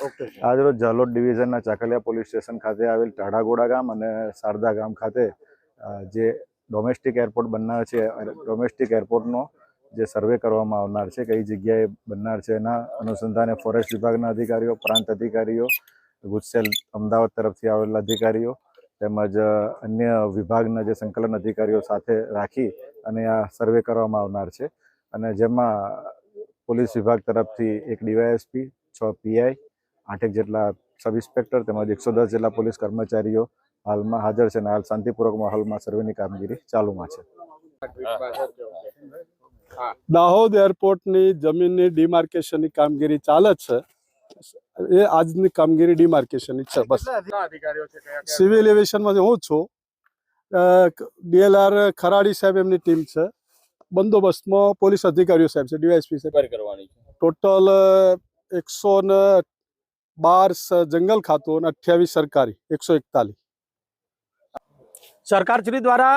આજરોજ ઝાલોદ ડિવિઝનના Chakaliya police station ખાતે આવેલ ટાઢાગોડા ગામ અને શારદા ગામ ખાતે જે ડોમેસ્ટિક એરપોર્ટ બનનાર છે ડોમેસ્ટિક એરપોર્ટનો જે સર્વે કરવામાં આવનાર છે, કઈ જગ્યાએ બનનાર છે એના અનુસંધાને ફોરેસ્ટ વિભાગના અધિકારીઓ, પ્રાંત અધિકારીઓ, ગુજસેલ અમદાવાદ તરફથી આવેલા અધિકારીઓ તેમજ અન્ય વિભાગના જે સંકલન અધિકારીઓ સાથે રાખી અને આ સર્વે કરવામાં આવનાર છે. અને જેમાં પોલીસ વિભાગ તરફથી એક ડીવાયએસપી, છ પીઆઈ આઠેક જેટલા સબ ઇન્સ્પેક્ટર તેમજ એકસો દસ જેટલા પોલીસ કર્મચારીઓ હાલમાં હાજર છે અને હાલ શાંતિપૂર્વક માહોલમાં સર્વેની કામગીરી ચાલુમાં છે. દાહોદ એરપોર્ટની જમીનની ડિમાર્કેશનની કામગીરી ચાલે જ છે. એ આજની કામગીરી ડિમાર્કેશનની છે બસ. અધિકારીઓ છે કયા કયા? સિવિલ એવિએશનમાં હું છું ડીએલઆર ખરાડી સાહેબ એમની ટીમ છે. બંદોબસ્તમાં પોલીસ અધિકારીઓ સાહેબ છે ડીવાયસપી સાહેબ. કરવાની છે. ટોટલ એકસો ને બાર જંગલ ખાતું અને અઠ્યાવીસ સરકારી, એકસો એકતાલીસ. સરકારશ્રી દ્વારા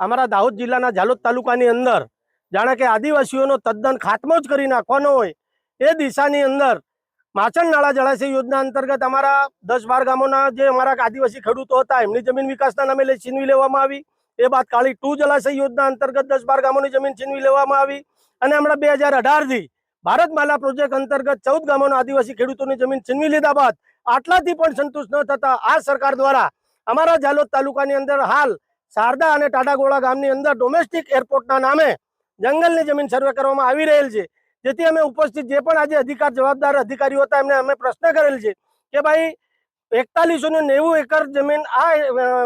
અમારા દાહોદ જિલ્લાના ઝાલોદ તાલુકાની અંદર જાણે કે આદિવાસીઓનો તદ્દન ખાત્મો જ કરી નાખવાનો હોય એ દિશાની અંદર માછણ નાળા જળાશય યોજના અંતર્ગત અમારા દસ બાર ગામોના જે અમારા આદિવાસી ખેડૂતો હતા, એમની જમીન વિકાસના નામે છીનવી લેવામાં આવી. એ બાદ કાળી ટુ જળાશય યોજના અંતર્ગત દસ બાર ગામોની જમીન છીનવી લેવામાં આવી. અને હમણાં બે હજાર અઢારથી ભારતમાલા પ્રોજેક્ટ અંતર્ગત ચૌદ ગામોના આદિવાસી ખેડૂતોની જમીન છીનવી લીધા બાદ આટલાથી પણ સંતુષ્ટ ન થતા આ સરકાર દ્વારા અમારા જાલોદ તાલુકાની અંદર હાલ શારદા અને ટાટાગોળા ગામની અંદર ડોમેસ્ટિક એરપોર્ટના નામે જંગલની જમીન સર્વે કરવામાં આવી રહેલ છે. જેથી અમે ઉપસ્થિત જે પણ આજે અધિકાર જવાબદાર અધિકારીઓ હતા એમને અમે પ્રશ્ન કરેલ છે કે ભાઈ એકતાલીસો નેવું એકર જમીન આ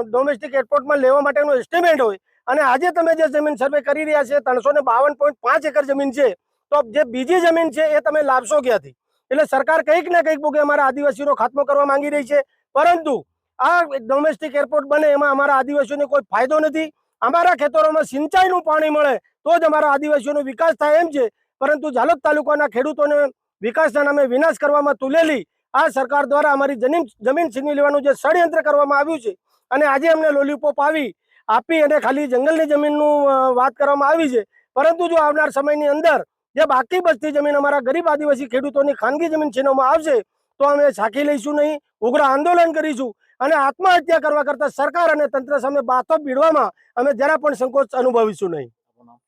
ડોમેસ્ટિક એરપોર્ટમાં લેવા માટેનું એસ્ટિમેટ હોય અને આજે તમે જે જમીન સર્વે કરી રહ્યા છે ત્રણસો બાવન પોઈન્ટ પાંચ એકર જમીન છે તો જે બીજી જમીન છે એ તમે લાવશો ક્યાંથી? એટલે સરકાર કંઈક ને કંઈક ભોગે અમારા આદિવાસીનો ખાત્મો કરવા માંગી રહી છે. પરંતુ આ ડોમેસ્ટિક એરપોર્ટ બને એમાં અમારા આદિવાસીઓને કોઈ ફાયદો નથી. અમારા ખેતરોમાં સિંચાઈનું પાણી મળે તો જ અમારા આદિવાસીઓનો વિકાસ થાય એમ છે. પરંતુ ઝાલોદ તાલુકાના ખેડૂતોને વિકાસના નામે વિનાશ કરવામાં તુલેલી આ સરકાર દ્વારા અમારી જમીન જમીન છીનવી લેવાનું જે ષડયંત્ર કરવામાં આવ્યું છે અને આજે અમને લોલીપોપ આવી, આપી અને ખાલી જંગલની જમીનનું વાત કરવામાં આવી છે. પરંતુ જો આવનાર સમયની અંદર જે બાકી બચતી જમીન અમારા ગરીબ આદિવાસી ખેડૂતોની ખાનગી જમીન છીનવામાં આવશે, તો અમે ઝાંકી લઈશું નહીં, ઉગ્ર આંદોલન કરીશું અને આત્મહત્યા કરવા કરતા સરકાર અને તંત્ર સામે બાતો ભીડવામાં અમે જરા પણ સંકોચ અનુભવીશું નહીં.